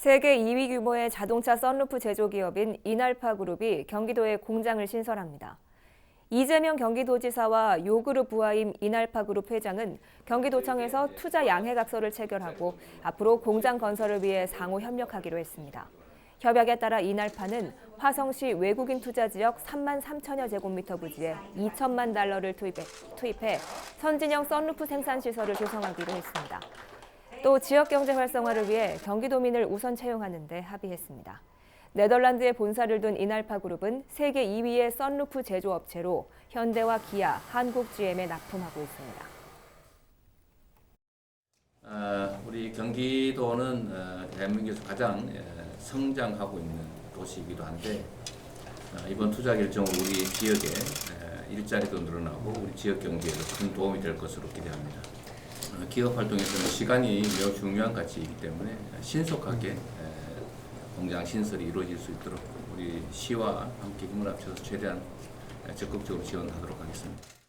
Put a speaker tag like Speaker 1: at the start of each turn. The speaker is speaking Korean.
Speaker 1: 세계 2위 규모의 자동차 썬루프 제조 기업인 이날파 그룹이 경기도에 공장을 신설합니다. 이재명 경기도지사와 요그룹 부하임 이날파 그룹 회장은 경기도청에서 투자 양해각서를 체결하고 앞으로 공장 건설을 위해 상호 협력하기로 했습니다. 협약에 따라 이날파는 화성시 외국인 투자 지역 3만 3천여 제곱미터 부지에 2천만 달러를 투입해, 투입해 선진형 썬루프 생산 시설을 조성하기로 했습니다. 또 지역 경제 활성화를 위해 경기도민을 우선 채용하는 데 합의했습니다. 네덜란드에 본사를 둔 이날파 그룹은 세계 2위의 썬루프 제조업체로 현대와 기아, 한국 GM에 납품하고 있습니다.
Speaker 2: 어, 우리 경기도는 어, 대한민국에서 가장 어, 성장하고 있는 도시이기도 한데 어, 이번 투자 결정으로 우리 지역에 어, 일자리도 늘어나고 우리 지역 경제에도 큰 도움이 될 것으로 기대합니다. 어, 기업 활동에서는 시간이 매우 중요한 가치이기 때문에 신속하게 어, 공장 신설이 이루어질 수 있도록 우리 시와 함께 힘을 합쳐서 최대한 어, 적극적으로 지원하도록 하겠습니다.